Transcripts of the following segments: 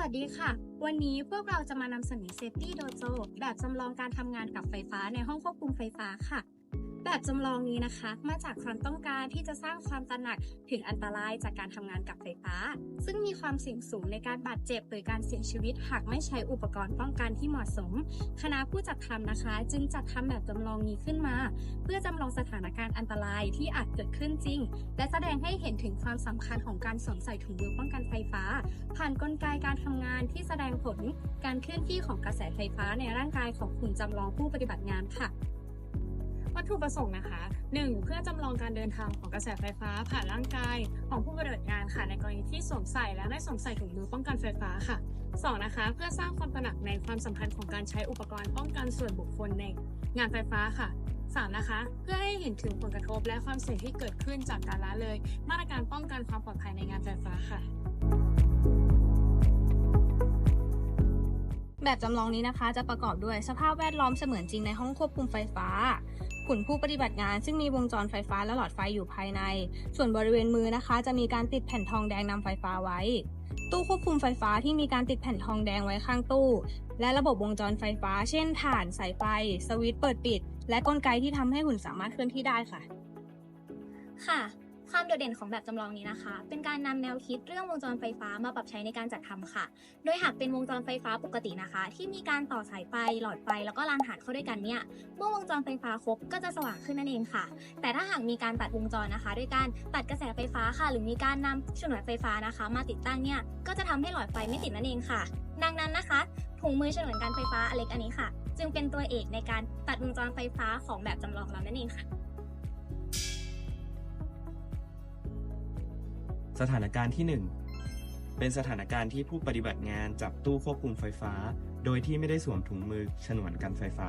วัสดีค่ะ วันนี้พวกเราจะมานำเสนอ Safety Dojo แบบจำลองการทำงานกับไฟฟ้าในห้องควบคุมไฟฟ้าค่ะ แบบจำลองนี้นะคะ มาจากความต้องการที่จะสร้างความตระหนักถึงอันตรายจากการทำงานกับไฟฟ้า ซึ่งมีความเสี่ยงสูงในการบาดเจ็บหรือการเสียชีวิต หากไม่ใช้อุปกรณ์ป้องกันที่เหมาะสม คณะผู้จัดทำนะคะ จึงจัดทำแบบจำลองนี้ขึ้นมา เพื่อจำลองสถานการณ์อันตรายที่อาจเกิดขึ้นจริง และแสดงให้เห็นถึงความสำคัญของการสวมใส่ถุงมือป้องกันไฟฟ้า ผ่านกลไกการทำงานที่แสดงผลการเคลื่อนที่ของกระแสไฟฟ้าในร่างกายของหุ่นจำลองผู้ปฏิบัติงานค่ะ วัตถุประสงค์นะคะ 1. เพื่อจำลองการเดินทางของกระแสไฟฟ้าผ่านร่างกาย ของผู้ปฏิบัติงานค่ะในกรณีที่สวมใส่และไม่สวมใส่ถุงมือป้องกันไฟฟ้าค่ะ 2. นะคะ เพื่อสร้างความตระหนักในความสำคัญของการใช้อุปกรณ์ป้องกันส่วนบุคคลในงานไฟฟ้าค่ะ 3. นะคะ เพื่อให้เห็นถึงผลกระทบและความเสี่ยงที่เกิดขึ้นจากการละเลย มาตรการป้องกันความปลอดภัยในงานไฟฟ้าค่ะแบบจำลองนี้นะคะจะประกอบด้วยสภาพแวดล้อมเสมือนจริงในห้องควบคุมไฟฟ้า หุ่นผู้ปฏิบัติงาน ซึ่งมีวงจรไฟฟ้าและหลอดไฟอยู่ภายใน ส่วนบริเวณมือนะคะ จะมีการติดแผ่นทองแดงนำไฟฟ้าไว้ ตู้ควบคุมไฟฟ้าที่มีการติดแผ่นทองแดงไว้ข้างตู้ และระบบวงจรไฟฟ้า เช่นถ่านสายไฟ สวิตช์เปิดปิด และกลไกที่ทำให้หุ่นสามารถเคลื่อนที่ได้ค่ะ ค่ะ ความโดดเด่นของแบบจำลองนี้นะคะ เป็นการนำแนวคิดเรื่องวงจรไฟฟ้ามาปรับใช้ในการจัดทำค่ะ โดยหากเป็นวงจรไฟฟ้าปกตินะคะ ที่มีการต่อสายไฟหลอดไฟแล้วก็รางถ่านเข้าด้วยกันเนี่ยเมื่อวงจรไฟฟ้าครบก็จะสว่างขึ้นนั่นเองค่ะ แต่ถ้าหากมีการตัดวงจรนะคะ ด้วยการตัดกระแสไฟฟ้าค่ะ หรือมีการนำฉนวนไฟฟ้านะคะ มาติดตั้งเนี่ยก็จะทำให้หลอดไฟไม่ติดนั่นเองค่ะ ดังนั้นนะคะถุงมือฉนวนการไฟฟ้าอเล็กอันนี้ค่ะ จึงเป็นตัวเอกในการตัดวงจรไฟฟ้าของแบบจำลองเรานั่นเองค่ะ สถานการณ์ที่ 1 เป็นสถานการณ์ที่ผู้ปฏิบัติงานจับตู้ควบคุมไฟฟ้า โดยที่ไม่ได้สวมถุงมือฉนวนกันไฟฟ้า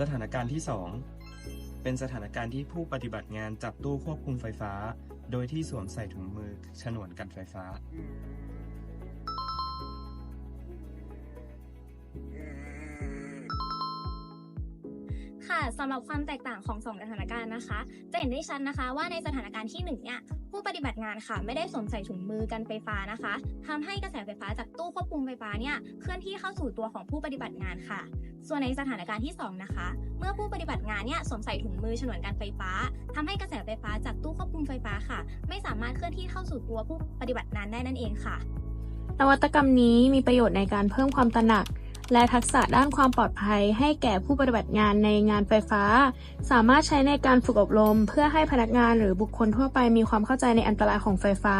สถานการณ์ที่ 2 เป็นสถานการณ์ที่ผู้ปฏิบัติงานจับตู้ควบคุมไฟฟ้า โดยที่สวมใส่ถุงมือฉนวนกันไฟฟ้า สำหรับความแตกต่างของสองสถานการณ์นะคะ จะเห็นได้ชัดนะคะว่าในสถานการณ์ที่หนึ่งเนี่ยผู้ปฏิบัติงานค่ะ ไม่ได้สวมใส่ถุงมือกันไฟฟ้านะคะทำให้กระแสไฟฟ้าจากตู้ควบคุมไฟฟ้าเนี่ยเคลื่อนที่เข้าสู่ตัวของผู้ปฏิบัติงานค่ะ ส่วนในสถานการณ์ที่สองนะคะ เมื่อผู้ปฏิบัติงานเนี่ยสวมใส่ถุงมือฉนวนกันไฟฟ้าทำให้กระแสไฟฟ้าจากตู้ควบคุมไฟฟ้าค่ะ ไม่สามารถเคลื่อนที่เข้าสู่ตัวผู้ปฏิบัติงานได้นั่นเองค่ะ นวัตกรรมนี้มีประโยชน์ในการเพิ่มความตระหนัก และทักษะด้านความปลอดภัย ให้แก่ผู้ปฏิบัติงานในงานไฟฟ้า สามารถใช้ในการฝึกอบรม เพื่อให้พนักงานหรือบุคคลทั่วไปมีความเข้าใจในอันตรายของไฟฟ้า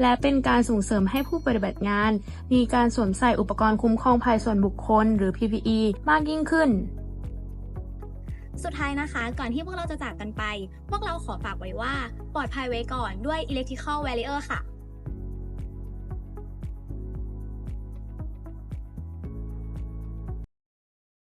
และเป็นการส่งเสริมให้ผู้ปฏิบัติงาน มีการสวมใส่อุปกรณ์คุ้มครองภัยส่วนบุคคล หรือ PPE มากยิ่งขึ้นสุดท้ายนะคะ ก่อนที่พวกเราจะจากกันไป พวกเราขอฝากไว้ว่า ปลอดภัยไว้ก่อนด้วย electrical barrier ค่ะ